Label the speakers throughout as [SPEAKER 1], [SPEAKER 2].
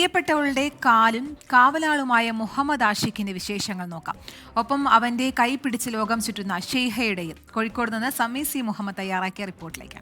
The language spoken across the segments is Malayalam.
[SPEAKER 1] പ്രിയപ്പെട്ടവളുടെ കാലും കാവലാളുമായ മുഹമ്മദ് ആഷിഖിന്റെ വിശേഷങ്ങൾ നോക്കാം. ഒപ്പം അവന്റെ കൈ പിടിച്ച് ലോകം ചുറ്റുന്ന ഷെയ്ഹയുടെയും കോഴിക്കോട് നിന്ന് സമീ സി മുഹമ്മദ് തയ്യാറാക്കിയ റിപ്പോർട്ടിലേക്ക്.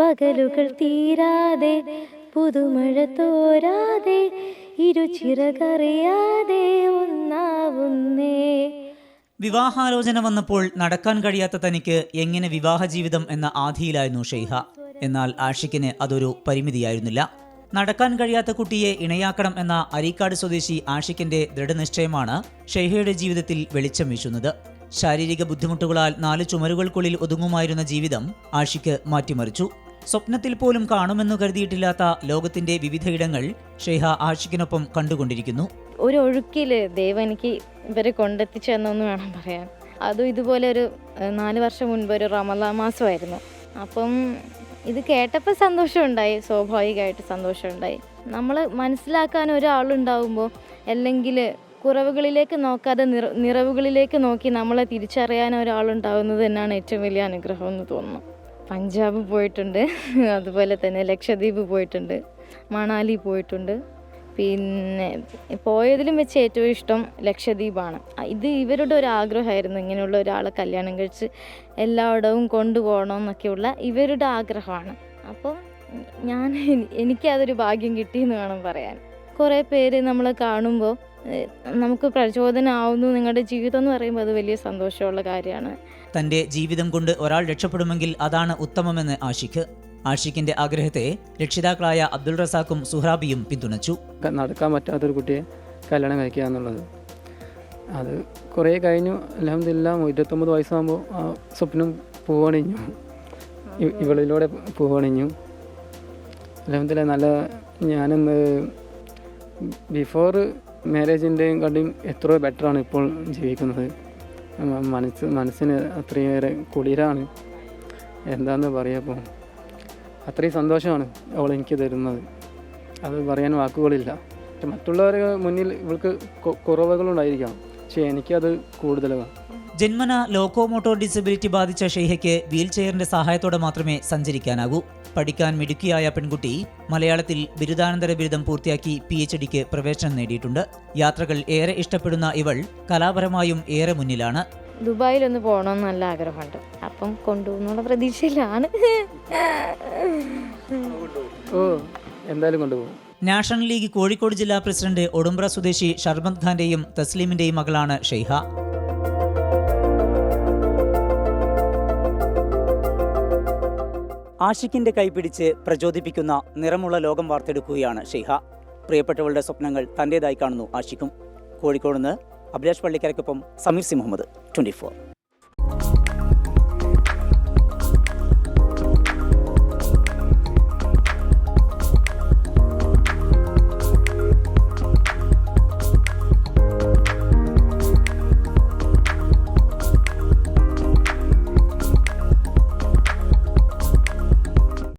[SPEAKER 2] പകലുകൾ തീരാതെ പുതുമഴ തോരാതെ ഇരുചിറകറിയാതെ ഒന്നാവുന്നേ.
[SPEAKER 3] വിവാഹാലോചന വന്നപ്പോൾ നടക്കാൻ കഴിയാത്ത തനിക്ക് എങ്ങനെ വിവാഹ ജീവിതം എന്ന ആധിയിലായിരുന്നു ഷെയ്ഹ. എന്നാൽ ആഷിക്കിന് അതൊരു പരിമിതിയായിരുന്നില്ല. നടക്കാൻ കഴിയാത്ത കുട്ടിയെ ഇണയാക്കണം എന്ന അരീക്കാട് സ്വദേശി ആഷിക്കിന്റെ ദൃഢനിശ്ചയമാണ് ഷെയ്ഹയുടെ ജീവിതത്തിൽ വെളിച്ചം വീശുന്നത്. ശാരീരിക ബുദ്ധിമുട്ടുകളാൽ നാല് ചുമരുകൾക്കുള്ളിൽ ഒതുങ്ങുമായിരുന്ന ജീവിതം ആഷിക്ക് മാറ്റിമറിച്ചു. സ്വപ്നത്തിൽ പോലും കാണുമെന്ന് കരുതിയിട്ടില്ലാത്ത ലോകത്തിന്റെ വിവിധയിടങ്ങൾ ഷെയ്ഹ ആഷിക്കിനൊപ്പം കണ്ടുകൊണ്ടിരിക്കുന്നു.
[SPEAKER 2] ഒരു ഒഴുക്കിൽ ദൈവം എനിക്ക് ഇവരെ കൊണ്ടെത്തിച്ചെന്നു വേണം പറയാൻ. അതും ഇതുപോലെ ഒരു നാല് വർഷം മുൻപ് ഒരു റമദാ മാസമായിരുന്നു. അപ്പം ഇത് കേട്ടപ്പോൾ സന്തോഷമുണ്ടായി സ്വാഭാവികമായിട്ട് സന്തോഷമുണ്ടായി. നമ്മൾ മനസ്സിലാക്കാൻ ഒരാളുണ്ടാവുമ്പോൾ അല്ലെങ്കിൽ കുറവുകളിലേക്ക് നോക്കാതെ നിറ നിറവുകളിലേക്ക് നോക്കി നമ്മളെ തിരിച്ചറിയാൻ ഒരാളുണ്ടാവുന്നത് തന്നെയാണ് ഏറ്റവും വലിയ അനുഗ്രഹം എന്ന് തോന്നുന്നു. പഞ്ചാബ് പോയിട്ടുണ്ട്. അതുപോലെ തന്നെ ലക്ഷദ്വീപ് പോയിട്ടുണ്ട്. മണാലി പോയിട്ടുണ്ട്. പിന്നെ പോയതിലും വെച്ച് ഏറ്റവും ഇഷ്ടം ലക്ഷദ്വീപാണ്. ഇത് ഇവരുടെ ഒരു ആഗ്രഹമായിരുന്നു. ഇങ്ങനെയുള്ള ഒരാളെ കല്യാണം കഴിച്ച് എല്ലായിടവും കൊണ്ടുപോകണം എന്നൊക്കെയുള്ള ഇവരുടെ ആഗ്രഹമാണ്. അപ്പം ഞാൻ എനിക്കതൊരു ഭാഗ്യം കിട്ടിയെന്ന് വേണം പറയാൻ. കുറേ പേര് നമ്മൾ കാണുമ്പോൾ നമുക്ക് പ്രചോദനമാവുന്നു നിങ്ങളുടെ ജീവിതം എന്ന് പറയുമ്പോൾ അത് വലിയ സന്തോഷമുള്ള കാര്യമാണ്.
[SPEAKER 3] തന്റെ ജീവിതം കൊണ്ട് ഒരാൾ രക്ഷപ്പെടുമെങ്കിൽ അതാണ് ഉത്തമമെന്ന് ആഷിഖ്. ആഷിഖിന്റെ ആഗ്രഹത്തെ രക്ഷിതാക്കളായ അബ്ദുൾ റസാഖും സുഹ്രാബിയും പിന്തുണച്ചു.
[SPEAKER 4] നടക്കാൻ പറ്റാത്തൊരു കുട്ടിയെ കല്യാണം കഴിക്കുക എന്നുള്ളത്. അത് കുറേ കഴിഞ്ഞു. അലഹമില്ല ഇരുപത്തൊമ്പത് വയസ്സാകുമ്പോൾ ആ സ്വപ്നം പൂവണിഞ്ഞു. ഇവളിലൂടെ പൂവണിഞ്ഞു. അലഹമില്ല നല്ല ഞാനെന്ന് ബിഫോർ മാരേജിന്റെയും കാട്ടിയും എത്രയോ ബെറ്ററാണ് ഇപ്പോൾ ജീവിക്കുന്നത്. മനസ്സ് മനസ്സിന് അത്രയേറെ കുളിരാണ്. എന്താണെന്ന് പറയപ്പോൾ അത്രയും സന്തോഷമാണ് അവൾ എനിക്ക് തരുന്നത്. അത് പറയാൻ വാക്കുകളില്ല. മറ്റുള്ളവരുടെ മുന്നിൽ ഇവൾക്ക് കുറവുകളുണ്ടായിരിക്കാം. പക്ഷേ എനിക്കത് കൂടുതലാണ്.
[SPEAKER 3] ജന്മന ലോക്കോമോട്ടോർ ഡിസബിലിറ്റി ബാധിച്ച ഷെയ്ഹയ്ക്ക് വീൽ ചെയറിന്റെ സഹായത്തോടെ മാത്രമേ സഞ്ചരിക്കാനാകൂ. പഠിക്കാൻ മിടുക്കിയായ പെൺകുട്ടി മലയാളത്തിൽ ബിരുദാനന്തര ബിരുദം പൂർത്തിയാക്കി പി എച്ച് ഡിക്ക് പ്രവേശനം നേടിയിട്ടുണ്ട്. യാത്രകൾ ഏറെ ഇഷ്ടപ്പെടുന്ന ഇവൾ കലാപരമായും ഏറെ മുന്നിലാണ്.
[SPEAKER 2] ദുബായിൽ ഒന്ന് പോകണമെന്ന് നല്ല ആഗ്രഹമുണ്ട്. അപ്പം കൊണ്ടുപോകുന്നുള്ള പ്രതീക്ഷയിലാണ്.
[SPEAKER 4] ഓ എന്തായാലും കൊണ്ടുപോകും.
[SPEAKER 3] നാഷണൽ ലീഗ് കോഴിക്കോട് ജില്ലാ പ്രസിഡന്റ് ഒടുമ്പ്ര സ്വദേശി ഷർമദ് ഖാന്റെയും തസ്ലീമിന്റെയും മകളാണ് ഷെയ്ഹ. ആഷിഖിന്റെ കൈപിടിച്ച് പ്രചോദിപ്പിക്കുന്ന നിറമുള്ള ലോകം വാർത്തെടുക്കുകയാണ് ഷെയ്ഹ. പ്രിയപ്പെട്ടവളുടെ സ്വപ്നങ്ങൾ തന്റേതായി കാണുന്നു ആഷിഖും. കോഴിക്കോട് നിന്ന് അഭിലാഷ് പള്ളിക്കരയ്ക്കൊപ്പം സമീർ സി മുഹമ്മദ്. ട്വന്റി